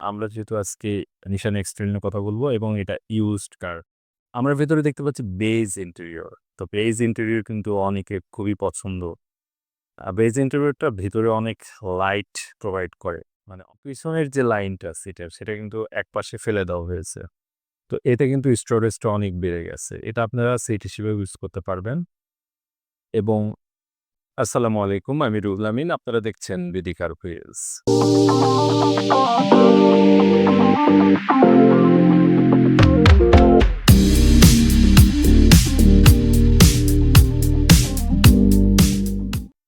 আমরা যেহেতু আজকে নিশান এক্সট্রেল নিয়ে কথা বলব এবং এটা ইউজড কার আমরা ভেতরে দেখতে পাচ্ছি বেজ ইন্টেরিয়র তো বেজ ইন্টেরিয়র কিন্তু অনেকের খুবই পছন্দ। বেজ ইন্টেরিয়রটা ভেতরে অনেক লাইট প্রোভাইড করে। মানে পিছনের যে লাইনটা সেটা সেটা কিন্তু এক পাশে ফেলে দেওয়া হয়েছে। তো এতে কিন্তু স্টোরেজটা অনেক বেড়ে গেছে। এটা আপনারা সেট হিসেবে ইউজ করতে পারবেন। এবং আসসালামু আলাইকুম আমি রুল আমিন আপনারা দেখছেন BD car wheels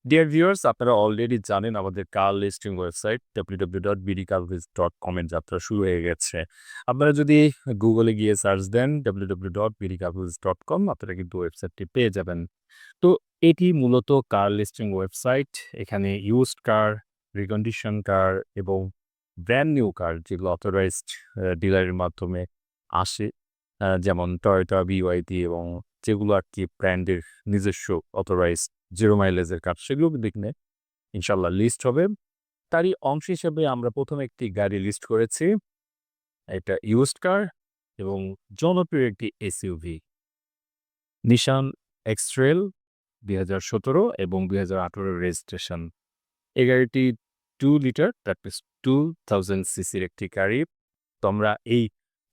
dear viewers আপনারা অলরেডি জানেন আমাদের car listing website W W dot BD dot কমের যাত্রা শুরু হয়ে গেছে। আপনারা যদি গুগলে গিয়ে সার্চ দেন W W dot BD dot com আপনারা কিন্তু ওয়েবসাইটটি পেয়ে যাবেন। তো এটি মূলত কার লিস্টিং ওয়েবসাইট এখানে ইউজড কার রিকন্ডিশন কার এবং ব্র্যান্ড নিউ কার যেগুলো অথরাইজড ডিলারের মাধ্যমে আসে যেমন টয়োটা বিওয়াইডি এবং যেগুলো আর কি ব্র্যান্ডের নিজস্ব অথরাইজড জিরো মাইলেজের কার সেগুলো দেখলে ইনশাল্লাহ লিস্ট হবে। তারই অংশ হিসেবে আমরা প্রথম একটি গাড়ি লিস্ট করেছি। এটা ইউজড কার এবং জনপ্রিয় একটি এসইউভি নিশান এক্সট্রেল দুই হাজার সতেরো এবং দুই হাজার আঠেরোর রেজিস্ট্রেশন এই গাড়িটি two litre that means two thousand সিসির একটি গাড়ি। তো আমরা এই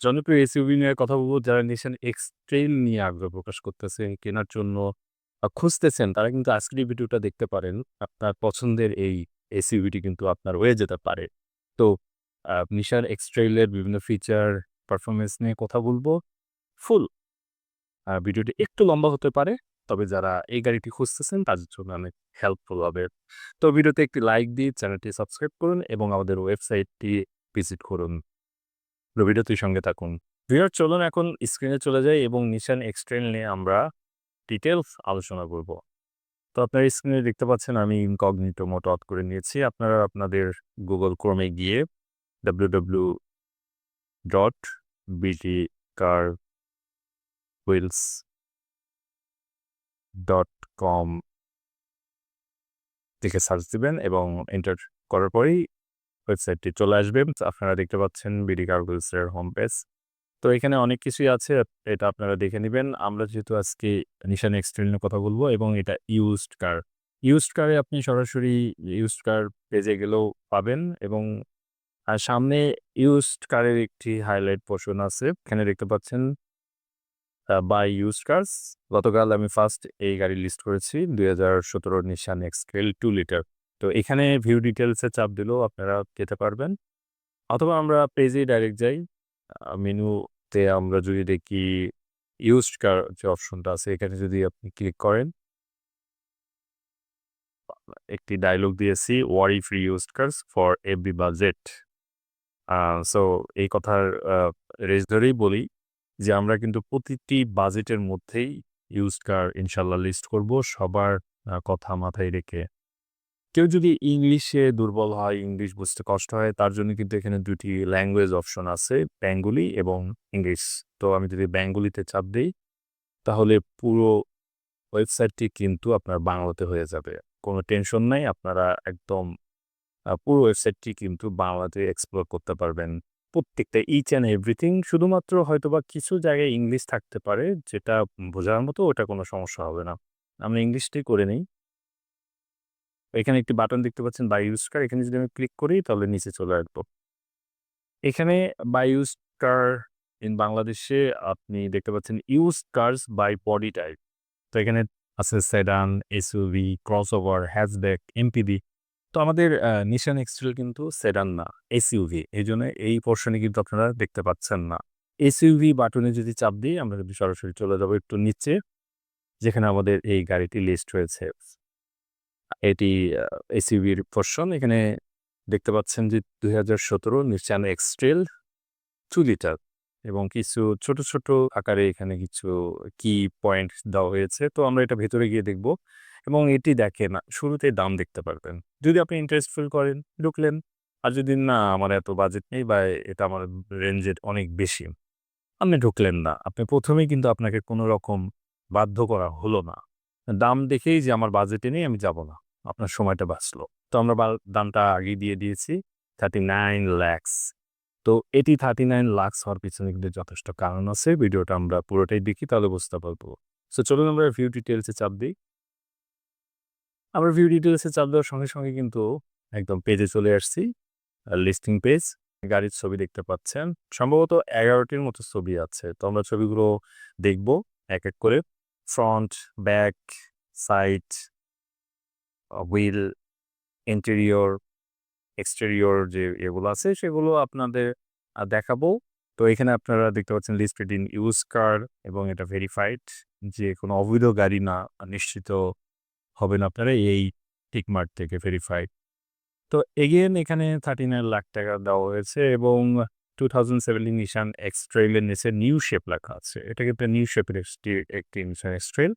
জনপ্রিয় এসইউভি নিয়ে কথা বলব। যারা নিশান এক্সট্রেল নিয়ে আগ্রহ প্রকাশ করতেছেন কেনার জন্য খুঁজতেছেন, তারা কিন্তু আজকের ভিডিওটা দেখতে পারেন। আপনার পছন্দের এই এসইউভিটি কিন্তু আপনার হয়ে যেতে পারে। তো নিশান এক্সট্রেলের বিভিন্ন ফিচার পারফরমেন্স নিয়ে কথা বলব ফুল ভিডিওটি একটু লম্বা হতে পারে, তবে যারা এই গাড়িটি খুঁজতেছেন, তাদের জন্য অনেক হেল্পফুল হবে। তো ভিডিওতে একটি লাইক দিয়ে চ্যানেলটি সাবস্ক্রাইব করুন এবং আমাদের ওয়েবসাইটটি ভিজিট করুন। ভিডিওটির সঙ্গে থাকুন। ভিডিওর চলুন এখন স্ক্রিনে চলে যাই এবং নিশান এক্সট্রেল নিয়ে আমরা ডিটেলস আলোচনা করব। তো আপনার স্ক্রিনে দেখতে পাচ্ছেন আমি ইনকগনিটো মোড অফ করে নিয়েছি। আপনারা আপনাদের গুগল ক্রমে গিয়ে ডাব্লিউ ডাব্লিউ ডট বিটি কার হুইলস ডট কম থেকে সার্চ দিবেন এবং এন্টার করার পরেই ওয়েবসাইটটি চলে আসবে। আপনারা দেখতে পাচ্ছেন বিডি কার হোম পেজ তো এখানে অনেক কিছুই আছে, এটা আপনারা দেখে নেবেন। আমরা যেহেতু আজকে নিশান এক্সট্রেল নিয়ে কথা বলব এবং এটা ইউজড কার ইউজড কারে আপনি সরাসরি ইউজড কার পেজে গেলেও পাবেন এবং সামনে ইউজড কারের একটি হাইলাইট পোর্শন আছে। এখানে দেখতে পাচ্ছেন বাই ইউজ কার্স গতকাল আমি ফার্স্ট এই গাড়ি লিস্ট করেছি, দুই হাজার সতেরো নিশান এক্সকেল টু লিটার তো এখানে ভিউ ডিটেলসে চাপ দিলেও আপনারা যেতে পারবেন। অথবা আমরা পেজে ডাইরেক্ট যাই। মেনুতে আমরা যদি দেখি ইউজড কার যে অপশনটা আছে, এখানে যদি আপনি ক্লিক করেন। একটি ডায়লগ দিয়েছি worry free used cars for every budget so এই কথার রেজ ধরেই বলি যে আমরা কিন্তু প্রতিটি বাজেটের মধ্যেই ইউজড কার ইনশাল্লাহ লিস্ট করব, সবার কথা মাথায় রেখে। কেউ যদি ইংলিশে দুর্বল হয়, ইংলিশ বুঝতে কষ্ট হয়, তার জন্য কিন্তু এখানে দুটি ল্যাঙ্গুয়েজ অপশন আছে বেঙ্গলি এবং ইংলিশ তো আমি যদি বেঙ্গলিতে চাপ দিই, তাহলে পুরো ওয়েবসাইটটি কিন্তু আপনার বাংলাতে হয়ে যাবে। কোনো টেনশন নাই, আপনারা একদম পুরো ওয়েবসাইটটি কিন্তু বাংলাতে এক্সপ্লোর করতে পারবেন। প্রত্যেকটা ইচ অ্যান্ড এভরিথিং শুধুমাত্র হয়তোবা কিছু জায়গায় ইংলিশ থাকতে পারে, যেটা বোঝার মতো ওটা কোনো সমস্যা হবে না। আমরা ইংলিশটাই করে নিই। এখানে একটি বাটন দেখতে পাচ্ছেন বাই ইউজ কার এখানে যদি আমি ক্লিক করি, তাহলে নিচে চলে আসব। এখানে বাই ইউজ কার ইন বাংলাদেশে আপনি দেখতে পাচ্ছেন used cars by body type তো এখানে আছে sedan SUV cross over hatchback MPD তো আমাদের নিশান এক্সট্রেল কিন্তু সেডান না এসইউভি এই জন্য এই পোর্শনে কিন্তু আপনারা দেখতে পাচ্ছেন না। এসইউভি বাটনে যদি চাপ দিই, আমরা যদি সরাসরি চলে যাব একটু নিচে, যেখানে আমাদের এই গাড়িটি লিস্ট হয়েছে এটি এসইউভির পোর্শন এখানে দেখতে পাচ্ছেন যে দুই হাজার সতেরো নিশান এক্সট্রেল টু লিটার এবং কিছু ছোট ছোট আকারে এখানে কিছু কি পয়েন্ট দেওয়া হয়েছে। তো আমরা এটা ভেতরে গিয়ে দেখব এবং এটি দেখেন, শুরুতে দাম দেখতে পারবেন। যদি আপনি ইন্টারেস্ট ফিল করেন, ঢুকলেন, আর যদি না, আমার এত বাজেট নেই বা এটা আমার রেঞ্জের অনেক বেশি, আপনি ঢুকলেন না। আপনি প্রথমেই কিন্তু আপনাকে কোনো রকম বাধ্য করা হলো না। দাম দেখেই যে আমার বাজেটে নেই, আমি যাব না। আপনার সময়টা বাঁচলো। তো আমরা দামটা আগেই দিয়ে দিয়েছি থার্টি নাইন ল্যাক্স তো এটি থার্টি নাইন লাক্স হওয়ার পিছনে কিন্তু যথেষ্ট কারণ আছে। ভিডিওটা আমরা পুরোটাই দেখি, তাহলে বুঝতে পারব। সো চলুন আমরা ভিউ ডিটেলসে চাপ দিই। আমরা ভিউ ডিটেলসে চাপ দেওয়ার সঙ্গে সঙ্গে কিন্তু একদম পেজে চলে আসছি লিস্টিং পেজ গাড়ির ছবি দেখতে পাচ্ছেন। সম্ভবত এগারোটির মতো ছবি আছে। তো আমরা ছবিগুলো দেখব, এক এক করে। Front back side wheel interior exterior যে এগুলো আছে সেগুলো আপনাদের দেখাবো। তো এখানে আপনারা দেখতে পাচ্ছেন লিস্টেড ইন ইউজ কার এবং এটা ভেরিফাইড যে কোনো অবৈধ গাড়ি না নিশ্চিত হবেন আপনারা এই টিকমার্ক থেকে ভেরিফাইড তো এগেন এখানে থার্টি নাইন লাখ টাকা দেওয়া হয়েছে এবং টু থাউজেন্ড সেভেন্টিন নিশান এক্সট্রেলের নিচে নিউ শেপ লেখা আছে। এটা কিন্তু নিউ শেপের একটি একটি নিশান এক্সট্রেল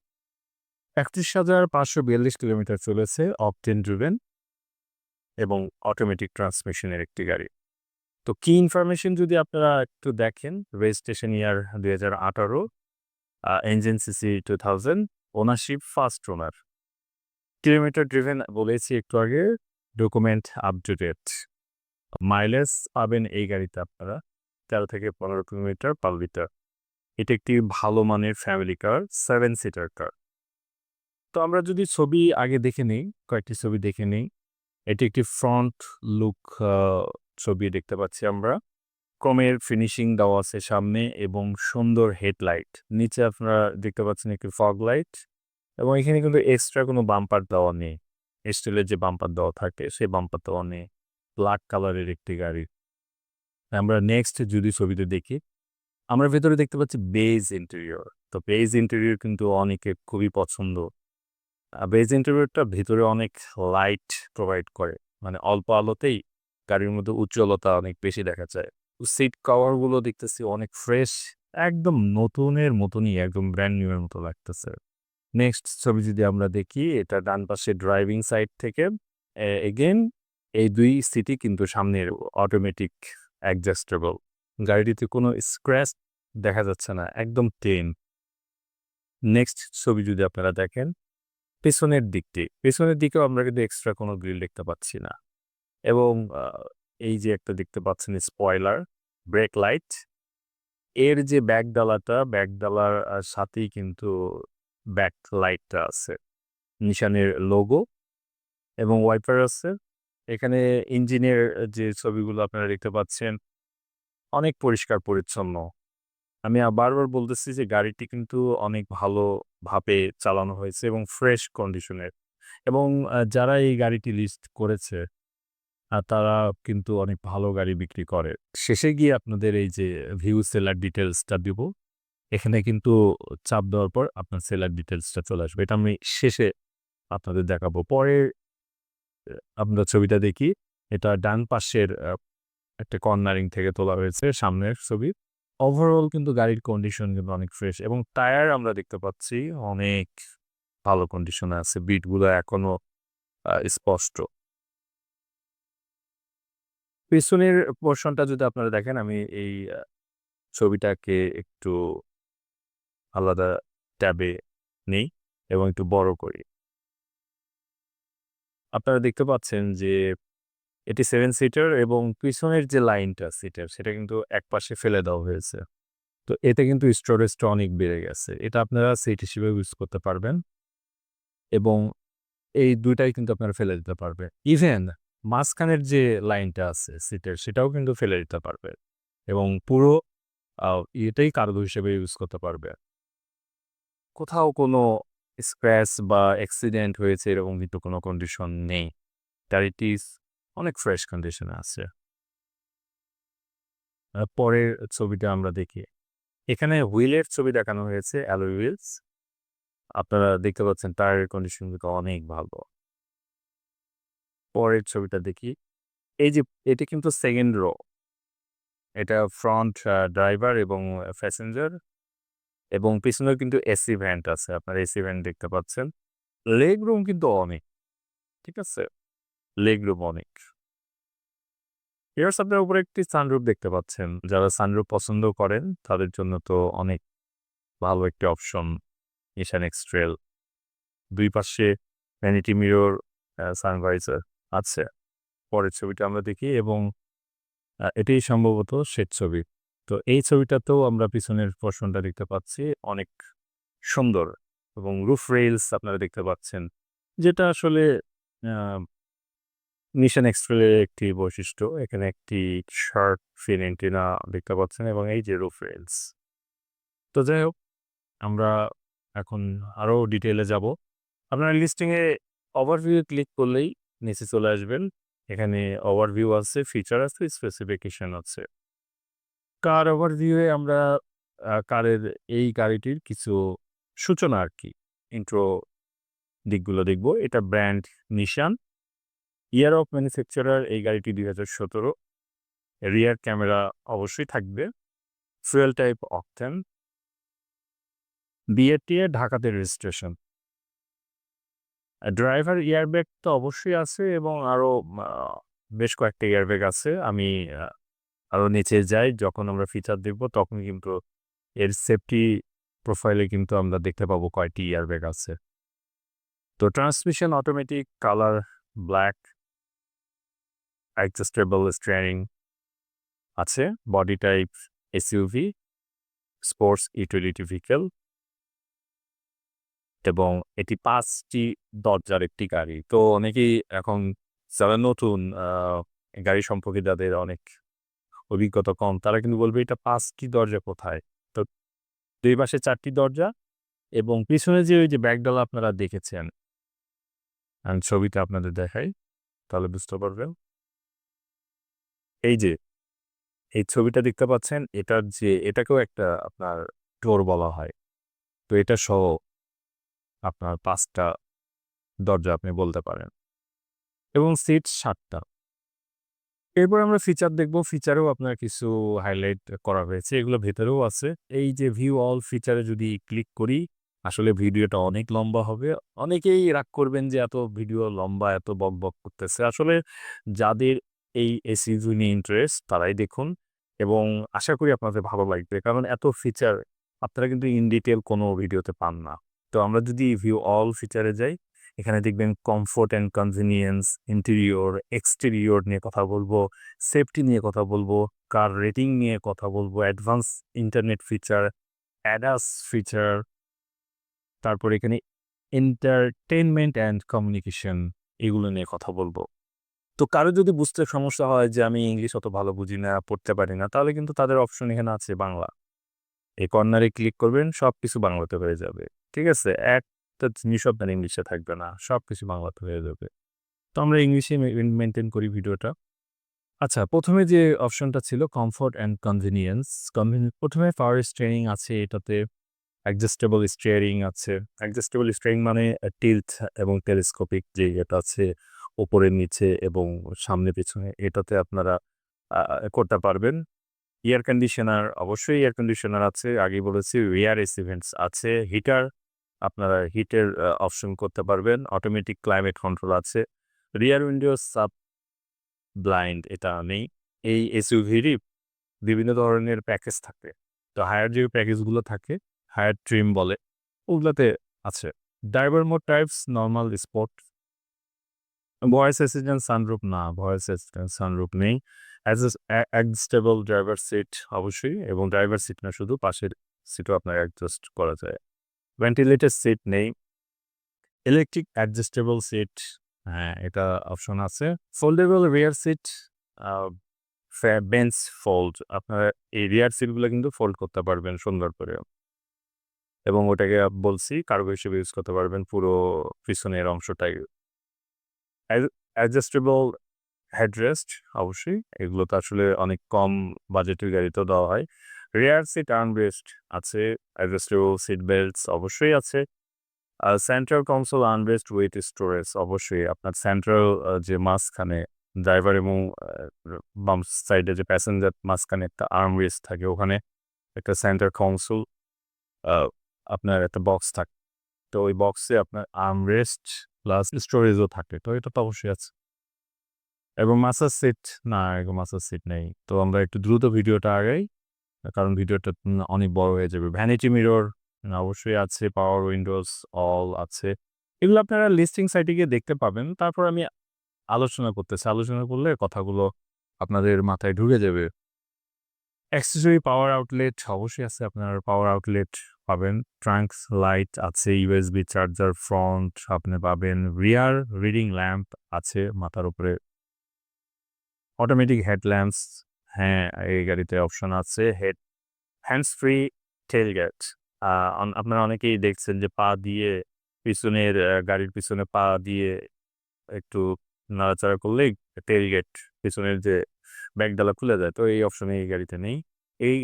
একত্রিশ হাজার পাঁচশো বিয়াল্লিশ কিলোমিটার চলেছে অপটেন ড্রিভেন এবং অটোমেটিক ট্রান্সমিশনের একটি গাড়ি। তো কি ইনফরমেশন যদি আপনারা একটু দেখেন রেজিস্ট্রেশন ইয়ার দুই হাজার আঠারো engine CC two thousand ownership first owner kilometre driven বলেছি একটু আগে document up to date mileage পাবেন এই গাড়িতে আপনারা। তেরো থেকে পনেরো কিলোমিটার পার লিটার। এটা একটি ভালো মানের family car seven seater car তো আমরা যদি ছবি আগে দেখে নিই, কয়েকটি ছবি দেখে নিই। এটি একটি ফ্রন্ট লুক ছবি দেখতে পাচ্ছি আমরা। ক্রমের ফিনিশিং দেওয়া আছে সামনে এবং সুন্দর হেডলাইট নিচে আপনারা দেখতে পাচ্ছেন একটি ফগ লাইট এবং এখানে কিন্তু এক্সট্রা কোনো বাম্পার দেওয়া নেই। স্টিলের যে বাম্পার দেওয়া থাকে, সেই বাম্পার দেওয়া নেই। ব্ল্যাক কালারের একটি গাড়ি। আমরা নেক্সট যদি ছবিতে দেখি, আমরা ভেতরে দেখতে পাচ্ছি বেজ ইন্টেরিয়র তো বেজ ইন্টেরিয়র কিন্তু অনেকে খুবই পছন্দ। বেজ ইন্টেরিয়রটা ভেতরে অনেক লাইট প্রোভাইড করে। মানে অল্প আলোতেই গাড়ির মধ্যে উজ্জ্বলতা অনেক বেশি দেখা যায়। সিট কভারগুলো দেখতেছি অনেক ফ্রেশ একদম নতুনের মতনই, একদম ব্র্যান্ড নিউ এর মতো লাগতেছে। নেক্সট ছবি যদি আমরা দেখি, এটা ডান পাশে ড্রাইভিং সাইড থেকে এগেন এই দুই সিটি কিন্তু সামনের অটোমেটিক অ্যাডজাস্টেবল গাড়িটিতে কোনো স্ক্র্যাচ দেখা যাচ্ছে না, একদম টেন নেক্সট ছবি যদি আপনারা দেখেন, পেছনের দিকটি। পেছনের দিকেও আমরা কিন্তু এক্সট্রা কোনো গ্রিল দেখতে পাচ্ছি না। এবং এই যে একটা দেখতে পাচ্ছেন স্পয়লার ব্রেক লাইটের যে ব্যাক ডালাটা ব্যাক ডালার সাথেই কিন্তু ব্যাক লাইটটা আছে। নিশানের লোগো এবং ওয়াইপার আছে। এখানে ইঞ্জিনের যে ছবিগুলো আপনারা দেখতে পাচ্ছেন অনেক পরিষ্কার পরিচ্ছন্ন। আমি বারবার বলতেছি যে গাড়িটি কিন্তু অনেক ভালোভাবে চালানো হয়েছে এবং ফ্রেশ কন্ডিশনের এবং যারা এই গাড়িটি লিস্ট করেছে তারা কিন্তু অনেক ভালো গাড়ি বিক্রি করে। শেষে গিয়ে আপনাদের এই যে ভিউ সেলার ডিটেলসটা দিব। এখানে কিন্তু চাপ দেওয়ার পর আপনার সেলার ডিটেলসটা চলে আসবে। এটা আমি শেষে আপনাদের দেখাবো। পরে আহ, আমরা ছবিটা দেখি। এটা ডান পাশের একটা কর্নারিং থেকে তোলা হয়েছে সামনের ছবি। ওভারঅল কিন্তু গাড়ির কন্ডিশন কিন্তু অনেক ফ্রেশ এবং টায়ার আমরা দেখতে পাচ্ছি অনেক ভালো কন্ডিশনে আছে। বিটগুলো এখনও স্পষ্ট। পেছনের পোর্শনটা যদি আপনারা দেখেন, আমি এই ছবিটাকে একটু আলাদা ট্যাবে নেই এবং একটু বড় করি। আপনারা দেখতে পাচ্ছেন যে, এটি সেভেন সিটার এবং পিছনের যে লাইনটা সিটের সেটা কিন্তু এক পাশে ফেলে দেওয়া হয়েছে। তো এতে কিন্তু স্টোরেজটা অনেক বেড়ে গেছে। এটা আপনারা সিট হিসেবে ইউজ করতে পারবেন এবং এই দুইটাই কিন্তু আপনারা ফেলে দিতে পারবে ইভেন মাঝখানের যে লাইনটা আছে সিটের সেটাও কিন্তু ফেলে দিতে পারবে এবং পুরো এটাই কার্গো হিসেবে ইউজ করতে পারবে। কোথাও কোনো স্ক্র্যাচ বা অ্যাক্সিডেন্ট হয়েছে এরকম কিন্তু কোনো কন্ডিশন নেই। তার গাড়িটি অনেক ফ্রেশ কন্ডিশনে আছে। পরের ছবিটা আমরা দেখি। এখানে হুইলের ছবি দেখানো হয়েছে অ্যালোই হুইলস। আপনারা দেখতে পাচ্ছেন টায়ারের কন্ডিশন কিন্তু অনেক ভালো। পরের ছবিটা দেখি। এই যে, এটা কিন্তু সেকেন্ড রো এটা ফ্রন্ট ড্রাইভার এবং প্যাসেঞ্জার এবং পিছনেও কিন্তু এসি ভ্যান্ট আছে। আপনারা এসি ভ্যান্ট দেখতে পাচ্ছেন। লেগ রুম কিন্তু অনেক, ঠিক আছে? লেগ রুম অনেক। ইয়ার্স আপনার উপরে একটি সানরুফ দেখতে পাচ্ছেন। যারা সানরুফ পছন্দ করেন, তাদের জন্য তো অনেক ভালো একটি অপশন নিশান এক্সট্রেল দুই পাশে ভ্যানিটি মিরর সানভাইজার আছে। পরের ছবিটা আমরা দেখি এবং আ এটাই সম্ভবত সেট ছবি। তো এই ছবিটাতেও আমরা পিছনের পোরশনটা দেখতে পাচ্ছি অনেক সুন্দর এবং রুফ রেলস আপনারা দেখতে পাচ্ছেন। যেটা আসলে আ নিশান এক্সট্রেলের একটি বৈশিষ্ট্য। এখানে একটি শার্ট ফিন এন্টিনা দেখতে পাচ্ছেন এবং এই যে রুফ রেলস তো যাই হোক, আমরা এখন আরও ডিটেলে যাব আপনারা লিস্টিংয়ে ওভারভিউ ক্লিক করলেই নিচে চলে আসবেন। এখানে ওভারভিউ আছে, ফিচার আছে, স্পেসিফিকেশন আছে। কার ওভারভিউ এ আমরা কারের এই গাড়িটির কিছু সূচনা আর কি ইন্ট্রো দিকগুলো দেখব। এটা brand Nissan. Year of manufacturer এই গাড়িটি ২০১৭ রিয়ার ক্যামেরা অবশ্যই থাকবে। Fuel type octane. বিআরটিএ ঢাকাতে রেজিস্ট্রেশন। ড্রাইভার এয়ারব্যাগ তো অবশ্যই আছে এবং আরও বেশ কয়েকটা এয়ারব্যাগ আছে। আমি আ আরও নিচে যাই যখন আমরা ফিচার দেখব তখন কিন্তু এর সেফটি প্রোফাইলে কিন্তু আমরা দেখতে পাবো কয়টি এয়ারব্যাগ আছে। তো transmission automatic, colour black. Adjustable steering আছে। Body type SUV, sports utility vehicle. এবং এটি পাঁচটি দরজার একটি গাড়ি। তো অনেকেই এখন যারা নতুন গাড়ি সম্পর্কে যাদের অনেক অভিজ্ঞতা কম তারা কিন্তু বলবে এটা পাঁচটি দরজা কোথায়? তো দুই পাশে চারটি দরজা এবং পিছনে যে ওই যে ব্যাগডালা আপনারা দেখেছেন আমি ছবিতে আপনাদের দেখাই, তাহলে বুঝতে পারবেন। এই যে, এই ছবিটা দেখতে পাচ্ছেন এটার যে এটাকেও একটা আপনার ডোর বলা হয়। তো এটা সহ আপনার পাঁচটা দরজা আপনি বলতে পারেন। এবং সিট ৭ টা। এরপর আমরা ফিচার দেখব। ফিচারেও আপনার কিছু হাইলাইট করা হয়েছে। এগুলো ভেতরেও আছে। এই যে ভিউ অল ফিচারে যদি ক্লিক করি, আসলে ভিডিওটা অনেক লম্বা হবে। অনেকেই রাগ করবেন যে এত ভিডিও লম্বা, এত বক বক করতেছে। আসলে যাদের এই এসইউভি নিয়ে ইন্টারেস্ট তারাই দেখুন এবং আশা করি আপনাদের ভালো লাগবে। কারণ এত ফিচার আপনারা কিন্তু ইন ডিটেল কোনো ভিডিওতে পান না। তো আমরা যদি ভিউ অল ফিচারে যাই, এখানে দেখবেন comfort and convenience interior, exterior নিয়ে কথা বলব, সেফটি নিয়ে কথা বলব, কার রেটিং নিয়ে কথা বলব, advance internet feature, ADAS feature. তারপর এখানে এন্টারটেইনমেন্ট অ্যান্ড কমিউনিকেশন এগুলো নিয়ে কথা বলব। তো কারও যদি বুঝতে সমস্যা হয় যে আমি ইংলিশ অত ভালো বুঝি না, পড়তে পারি না, তাহলে কিন্তু তাদের অপশন এখানে আছে বাংলা। এই কর্নারে ক্লিক করবেন সব কিছু বাংলাতে হয়ে যাবে। ঠিক আছে? একটা জিনিসও আপনার ইংলিশে থাকবে না। সবকিছু বাংলাতে হয়ে যাবে। তো আমরা ইংলিশে মে মেইনটেইন করি ভিডিওটা। আচ্ছা, প্রথমে যে অপশনটা ছিল কমফোর্ট অ্যান্ড কনভিনিয়েন্স কনভেনি ১ম পাওয়ার স্ট্রেনিং আছে এটাতে। অ্যাডজাস্টেবল স্টিয়ারিং আছে। অ্যাডজাস্টেবল স্টিয়ারিং মানে টিল্ট এবং টেলিস্কোপিক যে এটা আছে উপরে নিচে এবং সামনে পেছনে এটাতে আপনারা করতে পারবেন। এয়ার কন্ডিশনার অবশ্যই এয়ার কন্ডিশনার আছে। আগে বলেছি রিয়ার এসি ভেন্টস আছে। হিটার আপনারা হিটের অপশন করতে পারবেন। অটোমেটিক ক্লাইমেট কন্ট্রোল আছে। রিয়ার উইন্ডো সাব ব্লাইন্ড এটা নেই। এই এসইউভিরই বিভিন্ন ধরনের প্যাকেজ থাকে। তো হায়ার যে প্যাকেজগুলো থাকে, হায়ার ট্রিম বলে, ওগুলাতে আছে। Driver mode types normal sport. Voice assistant sunroof না, ভয়েস অ্যাসিস্ট্যান্ট সানরুফ নেই। Adjust uh adjustable driver seat অবশ্যই এবং ড্রাইভার সিট না শুধু পাশের সিটও আপনার অ্যাডজাস্ট করা যায়। ভেন্টিলেটেড সিট নেই। ইলেকট্রিক অ্যাডজাস্টেবল সিট হ্যাঁ, এটা অপশন আছে। Foldable rear seat bench fold আপনারা এই রিয়ার সিটগুলো কিন্তু ফোল্ড করতে পারবেন সুন্দর করে। এবং ওটাকে বলছি কার্গো হিসেবে ইউজ করতে পারবেন পুরো পিছনের অংশটাই। অ্যাড অ্যাডজাস্টেবল হেডরেস্ট অবশ্যই। এগুলো তো আসলে অনেক কম বাজেটের গাড়িতেও দেওয়া হয়। রিয়ার সিট আর্মরেস্ট আছে। অ্যাডজাস্টেবল সিট বেল্টস অবশ্যই আছে। A central console armrest with storage অবশ্যই আপনার সেন্ট্রাল যে মাঝখানে ড্রাইভার এবং বাম সাইডে যে প্যাসেঞ্জার মাঝখানে একটা আর্ম আর্মরেস্ট থাকে ওখানে একটা সেন্টার কনসোল আপনার একটা বক্স থাকে। তো ওই বক্সে আপনার আর্মরেস্ট প্লাস স্টোরেজও থাকে। তো এটা তো অবশ্যই আছে। এবং মাসার সিট না, মাসাজ সিট নেই। তো আমরা একটু দ্রুত ভিডিওটা আগাই। কারণ ভিডিওটা অনেক বড় হয়ে যাবে। ভ্যানিটি মিরর অবশ্যই আছে। পাওয়ার উইন্ডোজ অল আছে। এগুলো আপনারা লিস্টিং সাইটে গিয়ে দেখতে পাবেন। তারপর আমি আলোচনা করতেছি। আলোচনা করলে কথাগুলো আপনাদের মাথায় ঢুকে যাবে অ্যাক্সেসরি পাওয়ার আউটলেট অবশ্যই আছে আপনার পাওয়ার আউটলেট পাবেন ট্রাঙ্কস লাইট আছে ইউএসবি চার্জার ফ্রন্ট আপনি পাবেন রিয়ার রিডিং ল্যাম্প আছে মাথার উপরে অটোমেটিক হেডল্যাম্পস হ্যাঁ এই গাড়িতে অপশন আছে হেড হ্যান্ডস ফ্রি টেলগেট আপনারা অনেকেই দেখছেন যে পা দিয়ে পিছনের গাড়ির পিছনে পা দিয়ে একটু নাড়াচাড়া করলেই টেলগেট পিছনের যে ব্যাগডালা খুলে যায়, তো এই অপশন এই গাড়িতে নেই। এই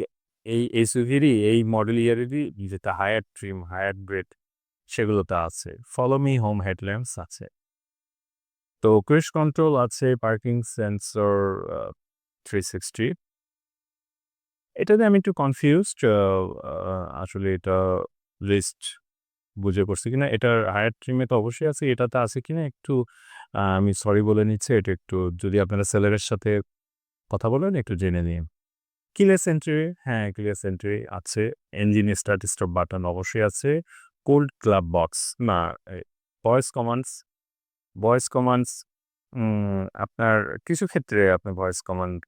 এই এসইভিরই এই মডেল ইয়ারেরই যেটা হায়ার ট্রিম হায়ার গ্রেড সেগুলোতে আছে। ফলো মি হোম হেডল্যাম্পস আছে। তো ক্রুজ কন্ট্রোল আছে পার্কিং সেন্সর থ্রি সিক্সটি এটাতে আমি একটু কনফিউজড আসলে এটা লিস্ট বুঝে পড়ছি কিনা। এটার হায়ার ট্রিমে তো অবশ্যই আছে, এটাতে আছে কিনা একটু আমি সরি বলে নিচ্ছি, এটা একটু যদি আপনারা সেলারের সাথে কথা বলেন, একটু জেনে নিন কিলেস এন্ট্রি হ্যাঁ ক্লিয়ার এন্ট্রি আছে। ইঞ্জিন স্টার্ট স্টপ বাটন অবশ্যই আছে। কোল্ড ক্লাব বক্স না ভয়েস কমান্ডস ভয়েস কমান্ডস আপনার কিছু ক্ষেত্রে আপনার ভয়েস কমান্ড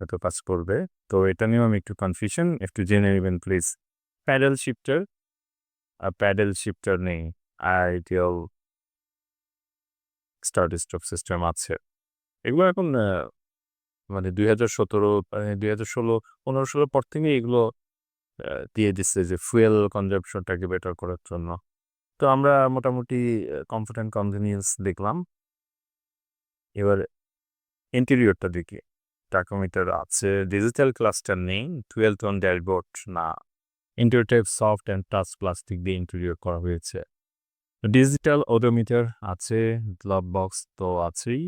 হয়তো কাজ করবে। তো এটা নিয়েও আমি একটু কনফিউশন একটু জেনে নেবেন প্লিজ প্যাডেল শিফটার আর প্যাডেল শিফটার নেই। আইডিয়াল স্টার্ট স্টপ সিস্টেম আছে। এগুলো এখন মানে দুই হাজার সতেরো দুই হাজার ষোলো, পনেরো ষোলোর পর থেকে এগুলো দিয়ে দিচ্ছে যে ফুয়েল কনজাপশনটাকে বেটার করার জন্য। তো আমরা মোটামুটি কমফোর্ট অ্যান্ড কনভিনিয়েন্স দেখলাম। এবার ইন্টেরিয়রটা দেখি। টাকোমিটার আছে। ডিজিটাল ক্লাস্টার নেই। টুয়েলভ টোন ড্যাশবোর্ড না। Interior type soft and touch plastic দিয়ে ইন্টেরিয়র করা হয়েছে। ডিজিটাল ওডোমিটার আছে গ্লাভ বক্স তো আছেই।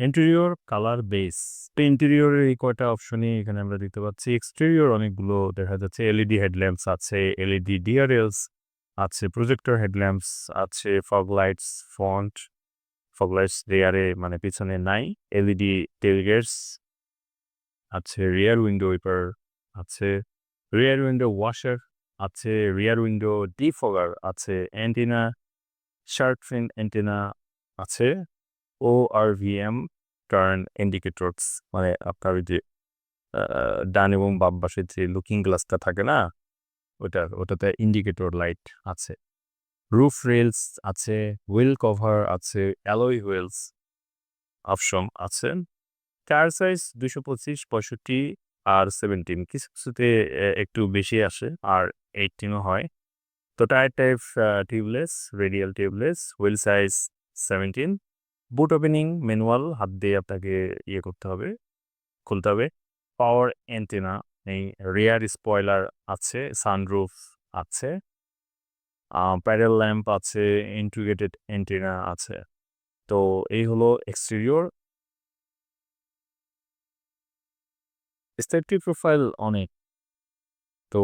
ইন্টেরিয়র কালার বেস ইন্টেরিয়রের এই কয়টা অপশনই এখানে আমরা দেখতে পাচ্ছি। এক্সটেরিয়র অনেকগুলো দেখা যাচ্ছে। এলইডি হেডল্যাম্পস আছে এলইডি ডিআরএলস আছে প্রজেক্টর হেডল্যাম্পস আছে fog lights front fog lights রেয়ারে মানে পিছনে নাই। এলইডি টেলগেটস আছে রিয়ার উইন্ডো ওয়াইপার আছে রিয়ার উইন্ডো ওয়াশার আছে রিয়ার উইন্ডো ডিফগার আছে অ্যান্টিনা শার্ট ফিন অ্যান্টেনা আছে O R V M turn indicators মানে আপনার যে ডান এবং বাম যে লুকিং গ্লাসটা থাকে না, ওটা, ওটাতে ইন্ডিকেটর লাইট আছে। রুফ রেলস আছে হুইল কভার আছে অ্যালোই হুইলস অপশন আছে। টায়ার সাইজ দুশো পঁচিশ, পঁয়ষট্টি আর সেভেন্টিন কিছু, কিছুতে একটু বেশি আসে আর এইটিনও হয়। তো tyre type tubeless radial tubeless wheel size seventeen boot opening manual হাত দিয়ে আপনাকে ইয়ে করতে হবে, খুলতে হবে। পাওয়ার অ্যান্টেনা এই রিয়ার স্পয়লার আছে সানরুফ আছে। প্যাডেল ল্যাম্প আছে ইন্টিগ্রেটেড অ্যান্টেনা আছে। তো এই হলো এক্সটেরিয়র স্টেপটি প্রোফাইল অনেক। তো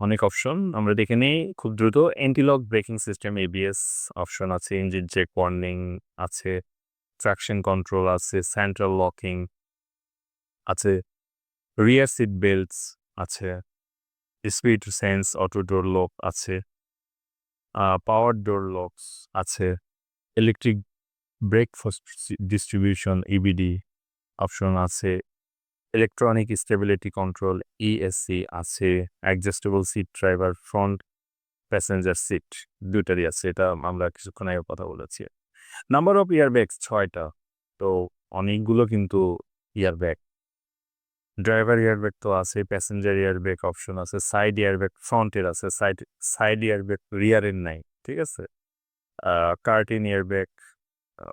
অনেক অপশন আমরা দেখে নিই, খুব দ্রুত। Antilock braking system ABS option আছে ইঞ্জিন চেক ওয়ার্নিং আছে ট্রাকশন কন্ট্রোল আছে সেন্ট্রাল লকিং আছে রিয়ার সিট বেল্টস আছে speed sense auto door lock আছে পাওয়ার ডোর লকস আছে electric brake distribution EBD option আছে ইলেকট্রনিক স্টেবিলিটি কন্ট্রোল ইএসসি আছে adjustable seat driver front passenger seat দুটারই আছে, এটা আমরা কিছুক্ষণ আগে কথা বলেছি। নাম্বার অফ ইয়ারব্যাগস ছয়টা। তো অনেকগুলো কিন্তু ইয়ারব্যাগ ড্রাইভার ইয়ারব্যাগ তো আছে প্যাসেঞ্জার ইয়ারব্যাগ অপশন আছে সাইড ইয়ারব্যাগ ফ্রন্টের আছে সাইড সাইড ইয়ারব্যাগ রিয়ারের নাই, ঠিক আছে? কার্টিন ইয়ারব্যাগ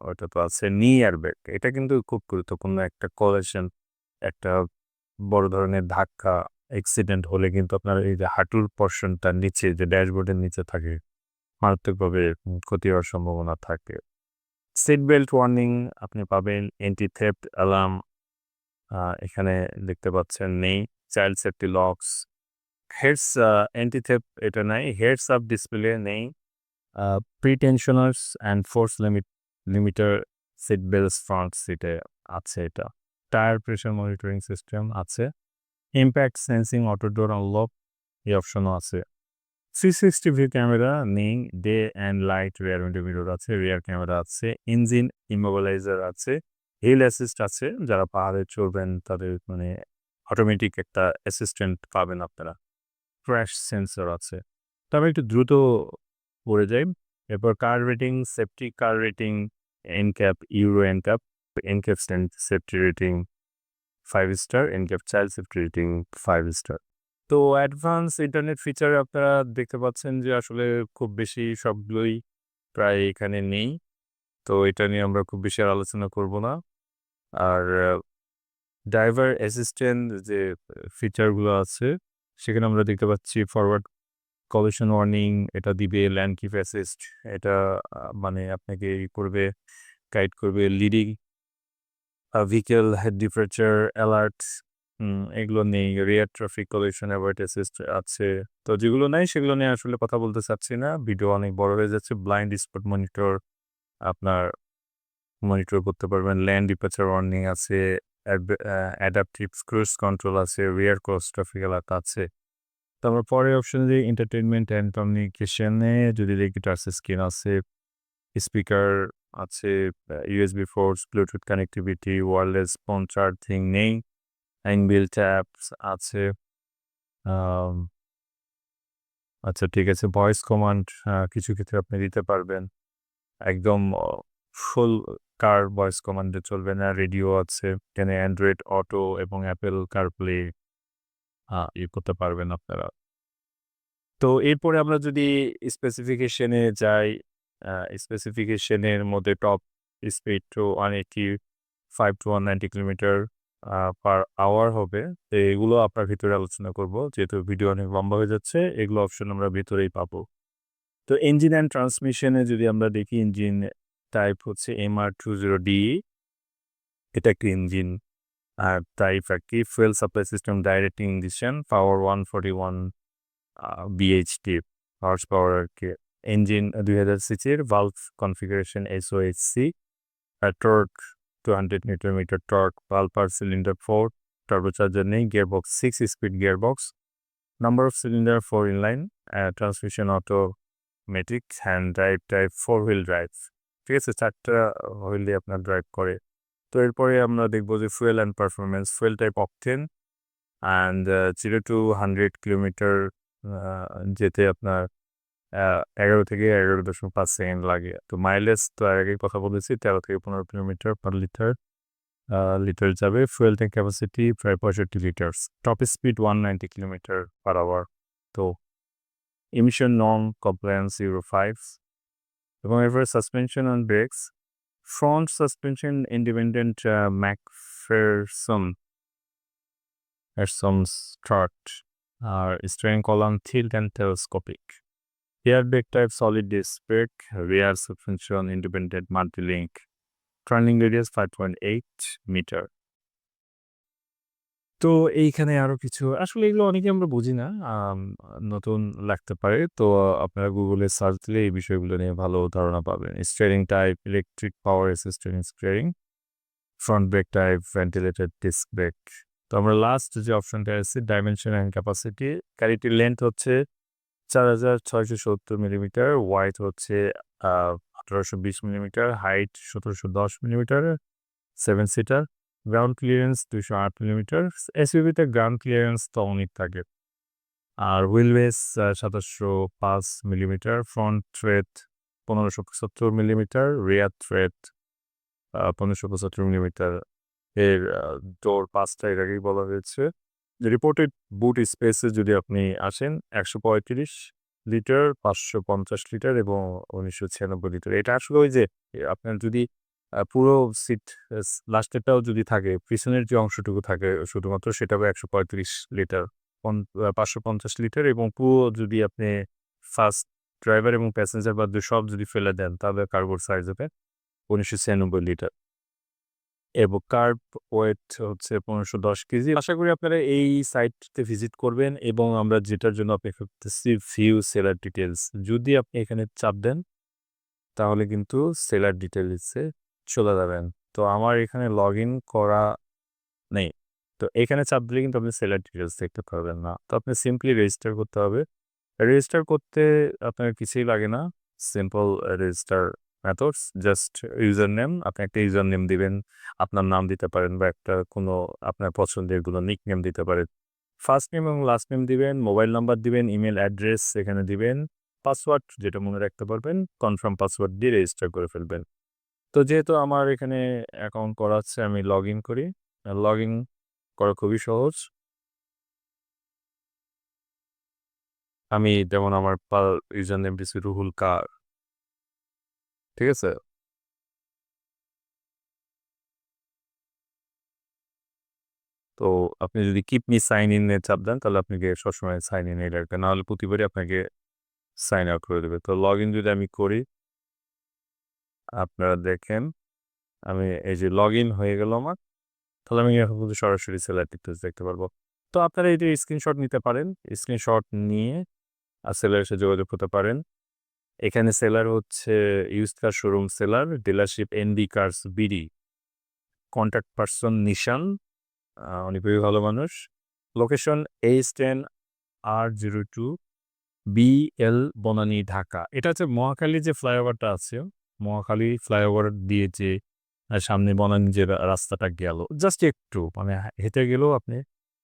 ওটা তো আছে নি ইয়ারব্যাগ এটা কিন্তু খুব গুরুত্বপূর্ণ একটা কলেশন একটা বড় ধরনের ধাক্কা অ্যাক্সিডেন্ট হলে কিন্তু আপনার এই যে হাঁটুর পর্শনটা নিচে, যে ড্যাশবোর্ডের নিচে থাকে, মারাত্মকভাবে ক্ষতি হওয়ার সম্ভাবনা থাকে। সিট বেল্ট ওয়ার্নিং আপনি পাবেন এন্টি থেফট অ্যালার্ম এখানে দেখতে পাচ্ছেন নেই child safety locks heads anti theft এটা নাই হেডস আপ ডিসপ্লে নেই pretensioners and force limit limiter seat belts front সিটে আছে এটা। টায়ার প্রেশার মনিটরিং সিস্টেম আছে। Impact sensing auto door unlock এই অপশনও আছে। থ্রি সিক্সটি ভিউ ক্যামেরা নেই day and light rear window mirror আছে রিয়ার ক্যামেরা আছে ইঞ্জিন ইমোবিলাইজার আছে হিল অ্যাসিস্ট আছে, যারা পাহাড়ে চড়বেন তাদের মানে অটোমেটিক একটা অ্যাসিস্ট্যান্ট পাবেন আপনারা। ক্র্যাশ সেন্সর আছে। তো আমি একটু দ্রুত পড়ে যাই। এরপর car rating safety car rating NCAP Euro NCAP NCAP safety rating five star NCAP child safety rating five star তো অ্যাডভান্স ইন্টারনেট ফিচার আপনারা দেখতে পাচ্ছেন যে আসলে খুব বেশি সবগুলোই প্রায় এখানে নেই। তো এটা নিয়ে আমরা খুব বেশি আর আলোচনা করব না। আর ড্রাইভার অ্যাসিস্ট্যান্ট যে ফিচারগুলো আছে, সেখানে আমরা দেখতে পাচ্ছি ফরওয়ার্ড কলিশন ওয়ার্নিং এটা দিবে ল্যান্ড কিপ অ্যাসিস্ট এটা মানে আপনাকে করবে গাইড করবে leading vehicle head departure alert এগুলো নেই। Rear traffic collision avert assist আছে। তো যেগুলো নাই, সেগুলো নিয়ে আসলে কথা বলতে চাচ্ছি না। ভিডিও অনেক বড় হয়ে যাচ্ছে। ব্লাইন্ড স্পট মনিটর আপনার মনিটর করতে পারবেন। ল্যান্ড ডিপারেচার ওয়ার্নিং আছে। অ্যাডাপটিভ ক্রুজ কন্ট্রোল আছে। রিয়ার ক্রস ট্রাফিক অ্যালার্ট আছে। তো আমরা পরের অপশনে যে এন্টারটেনমেন্ট অ্যান্ড কমিউনিকেশনে যদি দেখি টাচ স্ক্রিন আছে। স্পিকার আছে USB ports Bluetooth connectivity wireless phone charging নেই ইনবিল ট্যাপস আছে আচ্ছা ঠিক আছে ভয়েস কমান্ড কিছু ক্ষেত্রে আপনি দিতে পারবেন। একদম ফুল কার ভয়েস কমান্ডে চলবে না রেডিও আছে, এখানে অ্যান্ড্রয়েড অটো এবং অ্যাপেল কারপ্লে ইয়ে করতে পারবেন আপনারা। তো এরপরে আমরা যদি স্পেসিফিকেশনে যাই স্পেসিফিকেশনের মধ্যে top speed to one eighty five to one ninety kilometre per hour হবে। তো এগুলো আপনার ভিতরে আলোচনা করব। যেহেতু ভিডিও অনেক লম্বা হয়ে যাচ্ছে, এগুলো অপশন আমরা ভিতরেই পাবো। তো ইঞ্জিন অ্যান্ড ট্রান্সমিশনে যদি আমরা দেখি ইঞ্জিন টাইপ হচ্ছে M R two zero D এটা একটি ইঞ্জিন আর টাইপ আর কি fuel supply system directing engine power one forty one BHP horse power আর কি। ইঞ্জিন দুই হাজার সিসির ভালভ কনফিগারেশন এসওএইচসি আর torque two hundred newton metre torque per cylinder four turbocharger নেই gearbox six speed gearbox number of cylinder four in line transmission automatic hand drive drive four wheel drive ঠিক আছে? চারটা wheel দিয়ে আপনার drive করে। তো এরপরে আমরা দেখব যে fuel and performance fuel type octane and zero to hundred kilometre যেতে আপনার এগারো থেকে এগারো দশমিক পাঁচ সেকেন্ড লাগে। তো মাইলেজ তো আগে কথা বলেছি, তেরো থেকে পনেরো কিলোমিটার পার লিটার লিটার যাবে। ফুয়েল ট্যাঙ্ক ক্যাপাসিটি প্রায় পঁয়ষট্টি litres top speed one ninety kilometre per hour তো emission non compliance Euro five এবং এরপরে suspension and brakes front suspension independent MacPherson এরসম strut R steering column tilt and telescopic. Air brake type solid disc brake, rear suspension independent multi-link. Turning radius 5.8 metre তো এইখানে আরও কিছু আসলে এগুলো অনেকে আমরা বুঝি না নতুন লাগতে পারে। তো আপনারা গুগলে সার্চ দিলে এই বিষয়গুলো নিয়ে ভালো ধারণা পাবেন। Steering type electric power assistant steering front brake type ventilated disc brake তো আমরা লাস্ট যে অপশনটা আছে ডাইমেনশন অ্যান্ড ক্যাপাসিটি গাড়িটির লেন্থ হচ্ছে চার হাজার ছয়শো সত্তর মিলিমিটার ওয়াইড হচ্ছে আঠারোশো বিশ মিলিমিটার হাইট সতেরোশো দশ millimetre seven seater ground clearance দুইশো আট মিলিমিটার এসইউভিতে গ্রাউন্ড ক্লিয়ারেন্স তো অনেক থাকে। আর হুইলবেস সাতাশশো পাঁচ মিলিমিটার ফ্রন্ট থ্রেড পনেরোশো পঁচাত্তর মিলিমিটার রিয়ার থ্রেড পনেরোশো পঁচাত্তর মিলিমিটার। এর ডোর পাঁচটা এর আগেই বলা হয়েছে। রিপোর্টেড বুট স্পেসে যদি আপনি আসেন, একশো পঁয়ত্রিশ লিটার, পাঁচশো পঞ্চাশ লিটার এবং উনিশশো ছিয়ানব্বই লিটার। এটা আসলে ওই যে, আপনার যদি পুরো সিট লাস্টেরটাও যদি থাকে, পিছনের যে অংশটুকু থাকে, শুধুমাত্র সেটাও একশো পঁয়ত্রিশ লিটার পাঁচশো পঞ্চাশ লিটার এবং পুরো যদি আপনি ফার্স্ট ড্রাইভার এবং প্যাসেঞ্জার দিয়ে সব যদি ফেলে দেন, তাহলে কার্বোর সাইজ হবে উনিশশো ছিয়ানব্বই লিটার। এবং কার্ব ওয়েট হচ্ছে পনেরোশো দশ কেজি। আশা করি আপনারা এই সাইটটিতে ভিজিট করবেন এবং আমরা যেটার জন্য অপেক্ষা করতেছি ভিউ সেলার ডিটেলস যদি আপনি এখানে চাপ দেন, তাহলে কিন্তু সেলার ডিটেলসে চলে যাবেন। তো আমার এখানে লগ ইন করা নেই। তো এখানে চাপ দিলে কিন্তু আপনি সেলার ডিটেলস দেখতে পারবেন না। তো আপনি সিম্পলি রেজিস্টার করতে হবে। রেজিস্টার করতে আপনার কিছুই লাগে না। Simple register methods just user name আপনি একটা ইউজার নেম দিবেন, আপনার নাম দিতে পারেন বা একটা কোনো আপনার পছন্দের কোনো নিক নেম দিতে পারেন। ফার্স্ট নেম এবং লাস্ট নেম দিবেন মোবাইল নাম্বার দিবেন ইমেল অ্যাড্রেস এখানে দিবেন পাসওয়ার্ড যেটা মনে রাখতে পারবেন কনফার্ম পাসওয়ার্ড দিয়ে রেজিস্টার করে ফেলবেন। তো যেহেতু আমার এখানে অ্যাকাউন্ট করা আছে, আমি লগ ইন করি। লগ ইন করা খুবই সহজ। আমি যেমন আমার ইউজার নেম দিচ্ছি রুহুল কার। ঠিক আছে? তো আপনি যদি কিপ মি সাইন ইন এ চাপ দেন, তাহলে আপনাকে সবসময় সাইন ইন এই রাখবে নাহলে প্রতিবারই আপনাকে সাইন আউট করে দেবে। তো লগ ইন যদি আমি করি, আপনারা দেখেন, আমি এই যে লগ ইন হয়ে গেল আমার, তাহলে আমি এখন কিন্তু সরাসরি সেলার ডিটেলস দেখতে পারব। তো আপনারা এটি স্ক্রিনশট নিতে পারেন স্ক্রিনশট নিয়ে আর সেলারের সাথে যোগাযোগ করতে পারেন। এখানে সেলার হচ্ছে use car showroom seller dealership ND cars BD contact person Nishan উনি খুবই ভালো মানুষ। Location H ten R zero two B L Banani Dhaka এটা হচ্ছে মহাখালী যে ফ্লাইওভারটা আছে, মহাখালী ফ্লাইওভার দিয়ে যে সামনে বনানী যে রাস্তাটা গেল। জাস্ট একটু মানে হেঁটে গেলেও আপনি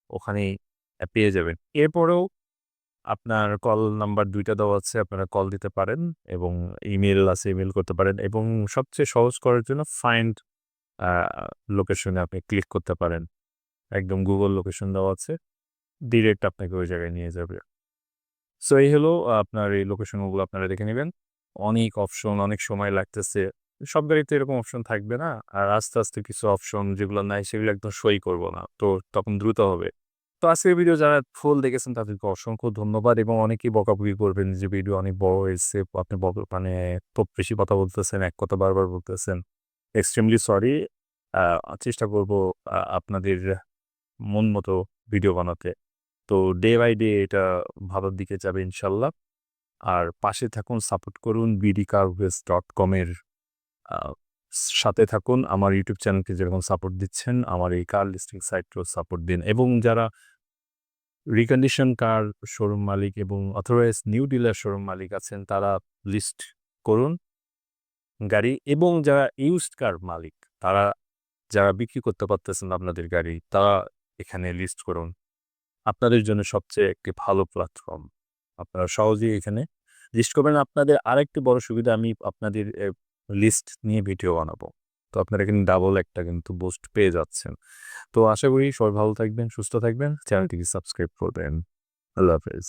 ওখানে পেয়ে যাবেন। এরপরেও আপনার কল নাম্বার দুইটা দেওয়া আছে, আপনারা কল দিতে পারেন এবং ইমেল আছে ইমেল করতে পারেন এবং সবচেয়ে সহজ করার জন্য ফাইন্ড লোকেশনে আপনি ক্লিক করতে পারেন। একদম গুগল লোকেশন দেওয়া আছে ডিরেক্ট আপনাকে ওই জায়গায় নিয়ে যাবে। সো এই হলো আপনার এই লোকেশনগুলো আপনারা দেখে নেবেন। অনেক অপশন অনেক সময় লাগতেছে। সব গাড়িতে এরকম অপশন থাকবে না। আর আস্তে আস্তে কিছু অপশন যেগুলো নাই সেগুলো একদম সই করব না। তো তখন দ্রুত হবে। তো আজকের ভিডিও যারা ফুল দেখেছেন, তাদেরকে অসংখ্য ধন্যবাদ এবং অনেকেই বকাবকি করবেন যে ভিডিও অনেক বড় হয়েছে, আপনি মানে খুব বেশি কথা বলতেছেন, এক কথা বারবার বলতেছেন। এক্সট্রিমলি সরি চেষ্টা করব আপনাদের মন মতো ভিডিও বানাতে। তো ডে বাই ডে এটা ভালোর দিকে যাবে ইনশাল্লাহ। আর পাশে থাকুন সাপোর্ট করুন বিডি কারভেস ডট কমের সাথে থাকুন। আমার ইউটিউব চ্যানেলকে যেরকম সাপোর্ট দিচ্ছেন, আমার এই কার লিস্টিং সাইটকেও সাপোর্ট দিন। এবং যারা রিকন্ডিশন কার শোরুম মালিক এবং অথরাইজ নিউ ডিলার শোরুম মালিক আছেন, তারা লিস্ট করুন গাড়ি। এবং যারা ইউজড কার মালিক, তারা যারা বিক্রি করতে পারতেছেন আপনাদের গাড়ি, তারা এখানে লিস্ট করুন। আপনাদের জন্য সবচেয়ে একটি ভালো প্ল্যাটফর্ম আপনারা সহজেই এখানে লিস্ট করবেন। আপনাদের আরেকটি বড় সুবিধা, আমি আপনাদের লিস্ট নিয়ে ভিডিও বানাবো। তো আপনারা এখানে ডাবল একটা কিন্তু বুস্ট পেয়ে যাচ্ছেন। তো আশা করি সবাই ভালো থাকবেন, সুস্থ থাকবেন। চ্যানেলটিকে সাবস্ক্রাইব করবেন আল্লাহ হাফেজ।